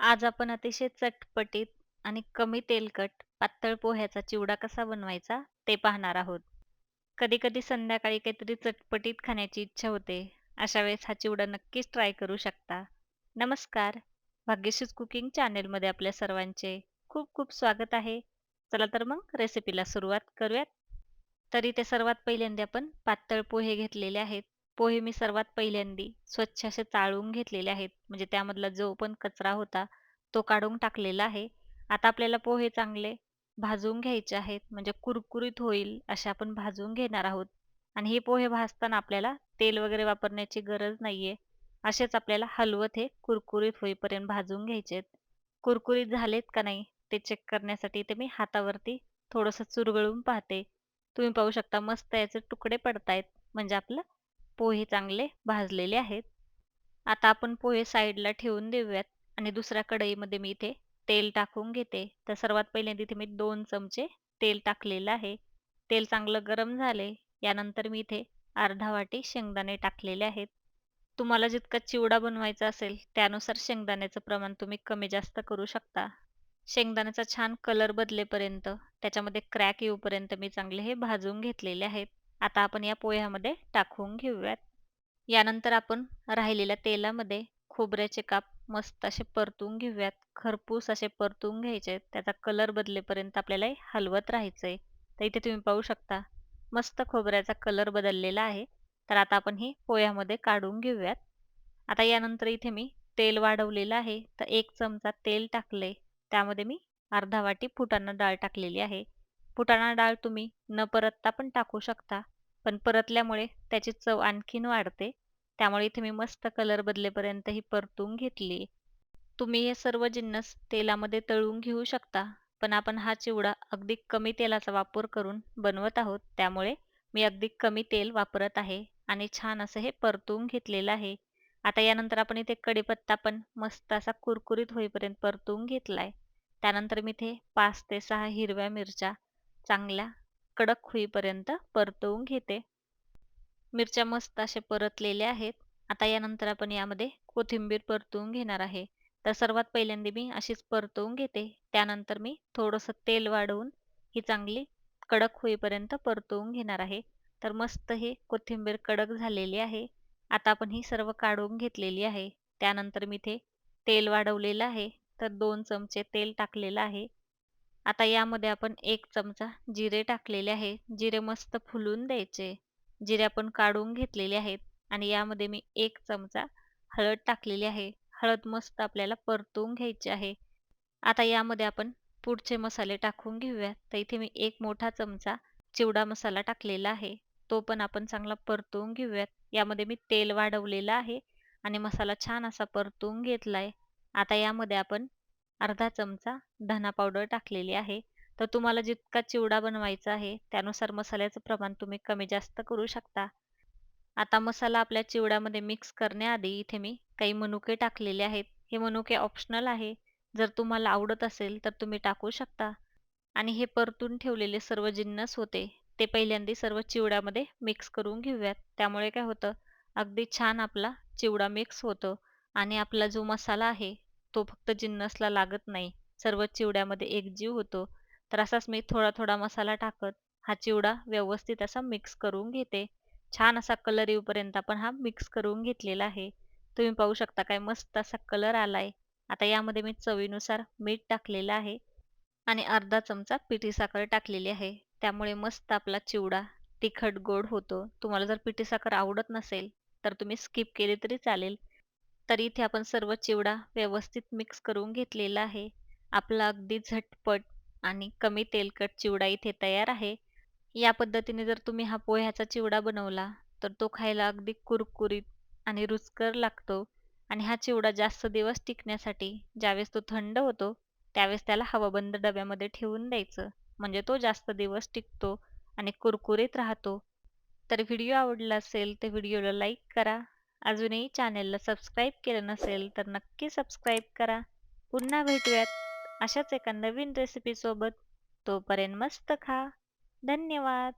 आज आपण अतिशय चटपटीत आणि कमी तेलकट पातळ पोह्याचा चिवडा कसा बनवायचा ते पाहणार आहोत. कधी-कधी संध्याकाळी काहीतरी चटपटीत खाण्याची इच्छा होते. अशा वेळेस हा चिवडा नक्कीच ट्राय करू शकता. नमस्कार, भाग्यश्रीच कुकिंग चॅनेलमध्ये आपल्या सर्वांचे खूप खूप स्वागत आहे. चला तर मग रेसिपीला सुरुवात करूयात. तर इथे सर्वात पहिल्यांदा आपण पातळ पोहे घेतलेले आहेत. पोहे मी सर्वात पहिल्यांदी स्वच्छ असे चाळून घेतलेले आहेत. म्हणजे त्यामधला जो पण कचरा होता तो काढून टाकलेला आहे. आता आपल्याला पोहे चांगले भाजून घ्यायचे आहेत. म्हणजे कुरकुरीत होईल असे आपण भाजून घेणार आहोत. आणि हे पोहे भाजताना आपल्याला तेल वगैरे वापरण्याची गरज नाहीये. असेच आपल्याला हलवत हे कुरकुरीत होईपर्यंत भाजून घ्यायचे आहेत. कुरकुरीत झालेत का नाही ते चेक करण्यासाठी ते मी हातावरती थोडंसं चुरगळून पाहते. तुम्ही पाहू शकता मस्त याचे तुकडे पडतायत. म्हणजे आपलं पोहे चांगले भाजलेले आहेत. आता आपण पोहे साईडला ठेवून देऊयात आणि दुसऱ्या कढईमध्ये मी इथे तेल टाकून घेते. तर सर्वात पहिले तिथे मी दोन चमचे तेल टाकलेलं आहे. तेल चांगलं गरम झाले यानंतर मी इथे अर्धा वाटी शेंगदाणे टाकलेले आहेत. तुम्हाला जितका चिवडा बनवायचा असेल त्यानुसार शेंगदाण्याचं प्रमाण तुम्ही कमी जास्त करू शकता. शेंगदाण्याचा छान कलर बदलेपर्यंत त्याच्यामध्ये क्रॅक येऊपर्यंत मी चांगले हे भाजून घेतलेले आहेत. आता आपण या पोह्यामध्ये टाकून घेऊयात. यानंतर आपण राहिलेल्या तेलामध्ये खोबऱ्याचे काप मस्त असे परतून घेऊयात. खरपूस असे परतून घ्यायचे त्याचा कलर बदलेपर्यंत आपल्याला हलवत राहायचंय. तर इथे तुम्ही पाहू शकता मस्त खोबऱ्याचा कलर बदललेला आहे. तर आता आपण हे पोह्यामध्ये काढून घेऊयात. आता यानंतर इथे मी तेल वाढवलेलं आहे. तर एक चमचा तेल टाकले. त्यामध्ये मी अर्धा वाटी फुटाणा डाळ टाकलेली आहे. फुटाणा डाळ तुम्ही न परतता पण टाकू शकता. पण परतल्यामुळे त्याची चव आणखीन वाढते. त्यामुळे इथे मी मस्त कलर बदलेपर्यंत ही परतून घेतली. तुम्ही हे सर्व जिन्नस तेलामध्ये तळून घेऊ शकता. पण आपण हा चिवडा अगदी कमी तेलाचा वापर करून बनवत आहोत. त्यामुळे मी अगदी कमी तेल वापरत आहे आणि छान असं हे परतून घेतलेलं आहे. आता यानंतर आपण इथे कढीपत्ता पण मस्त असा कुरकुरीत होईपर्यंत परतून घेतलाय. त्यानंतर मी इथे पाच ते सहा हिरव्या मिरच्या चांगल्या कडक होईपर्यंत परतवून घेते. मिरच्या मस्त असे परतलेल्या आहेत. आता यानंतर आपण यामध्ये कोथिंबीर परतवून घेणार आहे. तर सर्वात पहिल्यांदा मी अशीच परतवून घेते. त्यानंतर मी थोडंसं तेल वाढवून ही चांगली कडक होईपर्यंत परतवून घेणार आहे. तर मस्त हे कोथिंबीर कडक झालेली आहे. आता आपण ही सर्व काढून घेतलेली आहे. त्यानंतर मी ते तेल वाढवलेलं आहे. तर दोन चमचे तेल टाकलेलं आहे. आता यामध्ये आपण एक चमचा जिरे टाकलेले आहे. जिरे मस्त फुलून द्यायचे. जिरे आपण काढून घेतलेले आहेत आणि यामध्ये मी एक चमचा हळद टाकलेली आहे. हळद मस्त आपल्याला परतून घ्यायची आहे. आता यामध्ये आपण पुढचे मसाले टाकून घेऊया. तर इथे मी एक मोठा चमचा चिवडा मसाला टाकलेला आहे. तो पण आपण चांगला परतून घेऊयात. यामध्ये मी तेल वाढवलेलं आहे आणि मसाला छान असा परतवून घेतलाय. आता यामध्ये आपण अर्धा चमचा धना पावडर टाकलेली आहे. तर तुम्हाला जितका चिवडा बनवायचा आहे त्यानुसार मसाल्याचं प्रमाण तुम्ही कमी जास्त करू शकता. आता मसाला आपल्या चिवड्यामध्ये मिक्स करण्याआधी इथे मी काही मनुके टाकलेले आहेत. हे मनुके ऑप्शनल आहे. जर तुम्हाला आवडत असेल तर तुम्ही टाकू शकता. आणि हे परतून ठेवलेले सर्व जिन्नस होते ते पहिल्यांदा सर्व चिवड्यामध्ये मिक्स करून घेऊयात. त्यामुळे काय होतं अगदी छान आपला चिवडा मिक्स होतो आणि आपला जो मसाला आहे तो फक्त जिन्नसला लागत नाही. सर्व चिवड्यामध्ये एक जीव होतो. तर असाच मी थोडा थोडा मसाला टाकत हा चिवडा व्यवस्थित असा मिक्स करून घेते. छान असा कलर येऊपर्यंत आपण हा मिक्स करून घेतलेला आहे. तुम्ही पाहू शकता काय मस्त असा कलर आलाय. आता यामध्ये मी चवीनुसार मीठ टाकलेलं आहे आणि अर्धा चमचा पिठी साखर टाकलेली आहे. त्यामुळे मस्त आपला चिवडा तिखट गोड होतो. तुम्हाला जर पिठी साखर आवडत नसेल तर तुम्ही स्किप केली तरी चालेल. तर इथे आपण सर्व चिवडा व्यवस्थित मिक्स करून घेतलेला आहे. आपला अगदी झटपट आणि कमी तेलकट चिवडा इथे तयार आहे. या पद्धतीने जर तुम्ही हा पोह्याचा चिवडा बनवला तर तो खायला अगदी कुरकुरीत आणि रुचकर लागतो. आणि हा चिवडा जास्त दिवस टिकण्यासाठी ज्यावेळेस तो थंड होतो त्यावेळेस त्याला हवाबंद डब्यामध्ये ठेवून द्यायचं. म्हणजे तो जास्त दिवस टिकतो आणि कुरकुरीत राहतो. तर व्हिडिओ आवडला असेल तर व्हिडिओला लाईक करा. अजूनही चॅनेलला सबस्क्राईब केलं नसेल तर नक्की सबस्क्राईब करा. पुन्हा भेटूयात अशाच एका नवीन रेसिपीसोबत. तोपर्यंत मस्त खा. धन्यवाद.